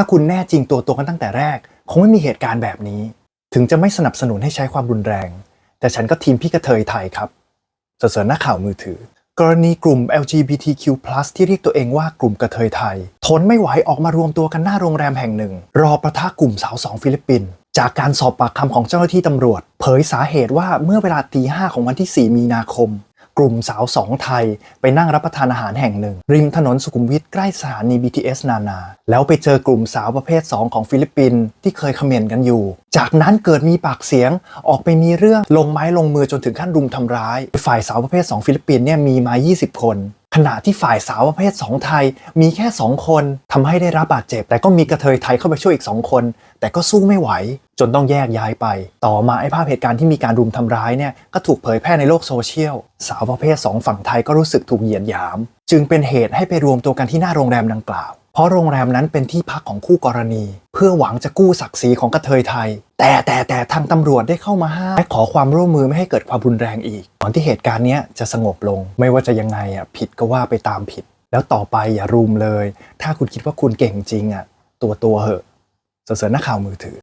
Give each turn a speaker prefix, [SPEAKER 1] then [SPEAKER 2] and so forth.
[SPEAKER 1] ถ้าคุณแน่จริงตัวตัวกันตั้งแต่แรก คงไม่มีเหตุการณ์แบบนี้ ถึงจะไม่สนับสนุนให้ใช้ความรุนแรง แต่ฉันก็ทีมพี่กระเทยไทยครับสเสริญหน้าข่าวมือถือ กรณีกลุ่ม LGBTQ+ ที่เรียกตัวเองว่ากลุ่มกระเทยไทย ทนไม่ไหวออกมารวมตัวกันหน้าโรงแรมแห่งหนึ่ง รอประทะกลุ่มสาวสองฟิลิปปินส์จากการสอบปากคำของเจ้าหน้าที่ตำรวจ เผยสาเหตุว่าเมื่อเวลาตีห้าของวันที่ 4 มีนาคม กลุ่มสาวสองไทย ไปนั่งรับประทานอาหารแห่งหนึ่ง ริมถนนสุขุมวิทใกล้สถานี BTS นานา แล้วไปเจอกลุ่มสาวประเภท 2 ของฟิลิปปินส์ที่เคยเขม่นกันอยู่ จากนั้นเกิดมีปากเสียงออกไปมีเรื่องลงไม้ลงมือจนถึงขั้นรุมทำร้าย ฝ่ายสาวประเภท 2 ฟิลิปปินส์เนี่ยมีมา 20 คน ณะที่ฝ่ายสาวประเภท 2 ไทยมีแค่ 2 คนทำให้ได้รับบาดเจ็บ แต่ก็มีกระเทยไทยเข้าไปช่วยอีก 2 คน แต่ก็สู้ไม่ไหว จนต้องแยกย้ายไป ต่อมาไอ้ภาพเหตุการณ์ที่มีการรุมทำร้ายเนี่ยก็ถูกเผยแพร่ในโลกโซเชียล สาวประเภท 2 ฝั่งไทยก็รู้สึกถูกเหยียดหยาม จึงเป็นเหตุให้ไปรวมตัวกันที่หน้าโรงแรมดังกล่าว ราะโรงแรมนั้นเป็นที่พักของคู่กรณี เพื่อหวังจะกู้ศักดิ์ศรีของกระเทยไทย แต่แต่แต่ทางตำรวจได้เข้ามาห้ามและขอความร่วมมือไม่ให้เกิดความรุนแรงอีกก่อนที่เหตุการณ์นี้จะสงบลง ไม่ว่าจะยังไงอะผิดก็ว่าไปตามผิด แล้วต่อไปอย่ารุมเลย ถ้าคุณคิดว่าคุณเก่งจริงอะตัวตัวเหอะเสนอหน้าข่าวมือถือ